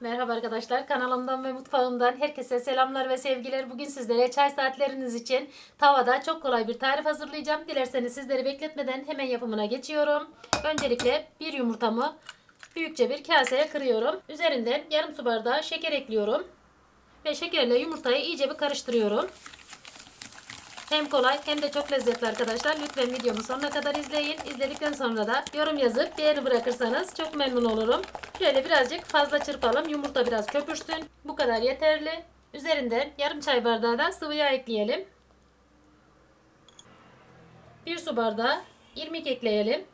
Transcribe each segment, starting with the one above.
Merhaba arkadaşlar kanalımdan ve mutfağımdan herkese selamlar ve sevgiler. Bugün sizlere çay saatleriniz için tavada çok kolay bir tarif hazırlayacağım. Dilerseniz sizleri bekletmeden hemen yapımına geçiyorum. Öncelikle bir yumurtamı büyükçe bir kaseye kırıyorum. Üzerinde yarım su bardağı şeker ekliyorum. Ve şekerle yumurtayı iyice bir karıştırıyorum. Hem kolay hem de çok lezzetli arkadaşlar. Lütfen videomu sonuna kadar izleyin. İzledikten sonra da yorum yazıp beğeni bırakırsanız çok memnun olurum. Şöyle birazcık fazla çırpalım. Yumurta biraz köpürsün. Bu kadar yeterli. Üzerinden yarım çay bardağı da sıvı yağ ekleyelim. Bir su bardağı irmik ekleyelim.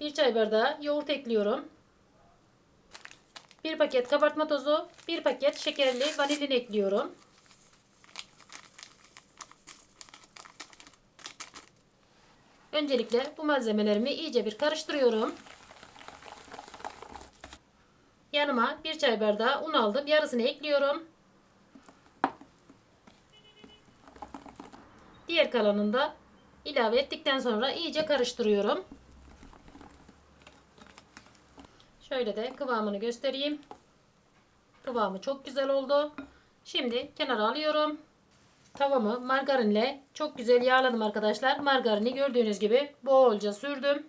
Bir çay bardağı yoğurt ekliyorum. Bir paket kabartma tozu, bir paket şekerli vanilin ekliyorum. Öncelikle bu malzemelerimi iyice bir karıştırıyorum. Yanıma bir çay bardağı un aldım. Yarısını ekliyorum. Diğer kalanını da ilave ettikten sonra iyice karıştırıyorum. Şöyle de kıvamını göstereyim. Kıvamı çok güzel oldu. Şimdi kenara alıyorum. Tavamı margarinle çok güzel yağladım arkadaşlar. Margarini gördüğünüz gibi bolca sürdüm.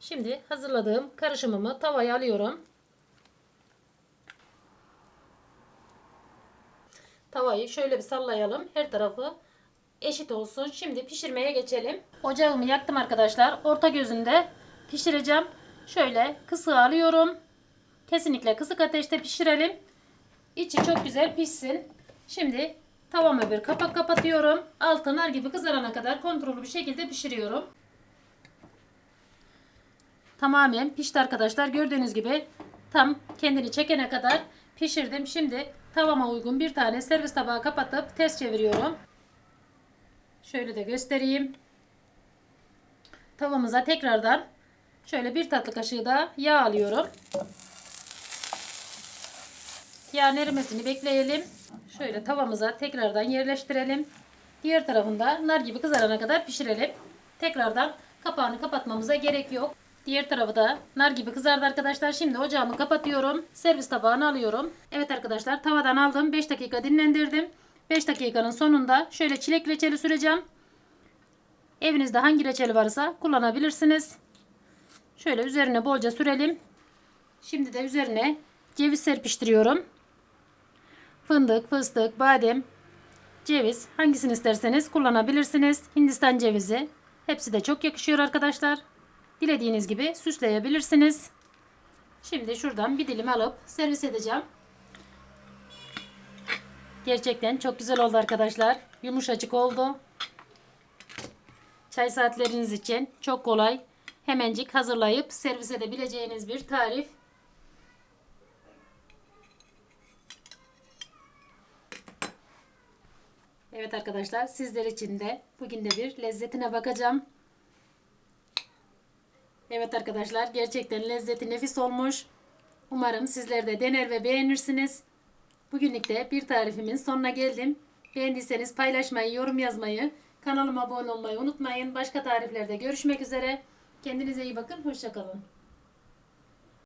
Şimdi hazırladığım karışımımı tavaya alıyorum. Tavayı şöyle bir sallayalım. Her tarafı eşit olsun. Şimdi pişirmeye geçelim. Ocağımı yaktım arkadaşlar. Orta gözünde pişireceğim. Şöyle kısığı alıyorum. Kesinlikle kısık ateşte pişirelim. İçi çok güzel pişsin. Şimdi tavama bir kapak kapatıyorum. Altı nar gibi kızarana kadar kontrollü bir şekilde pişiriyorum. Tamamen pişti arkadaşlar. Gördüğünüz gibi tam kendini çekene kadar pişirdim. Şimdi tavama uygun bir tane servis tabağı kapatıp ters çeviriyorum. Şöyle de göstereyim. Tavamıza tekrardan şöyle bir tatlı kaşığı da yağ alıyorum. Yağın erimesini bekleyelim. Şöyle tavamıza tekrardan yerleştirelim. Diğer tarafında nar gibi kızarana kadar pişirelim. Tekrardan kapağını kapatmamıza gerek yok. Diğer tarafı da nar gibi kızardı arkadaşlar. Şimdi ocağımı kapatıyorum. Servis tabağını alıyorum. Evet arkadaşlar tavadan aldım. 5 dakika dinlendirdim. 5 dakikanın sonunda şöyle çilek reçeli süreceğim. Evinizde hangi reçeli varsa kullanabilirsiniz. Şöyle üzerine bolca sürelim. Şimdi de üzerine ceviz serpiştiriyorum. Fındık, fıstık, badem, ceviz hangisini isterseniz kullanabilirsiniz. Hindistan cevizi. Hepsi de çok yakışıyor arkadaşlar. Dilediğiniz gibi süsleyebilirsiniz. Şimdi şuradan bir dilim alıp servis edeceğim. Gerçekten çok güzel oldu arkadaşlar. Yumuşacık oldu. Çay saatleriniz için çok kolay. Hemencik hazırlayıp servis edebileceğiniz bir tarif. Evet arkadaşlar sizler için de bugün de bir lezzetine bakacağım. Evet arkadaşlar gerçekten lezzeti nefis olmuş. Umarım sizler de dener ve beğenirsiniz. Bugünlük de bir tarifimin sonuna geldim. Beğendiyseniz paylaşmayı, yorum yazmayı, kanalıma abone olmayı unutmayın. Başka tariflerde görüşmek üzere. Kendinize iyi bakın. Hoşçakalın.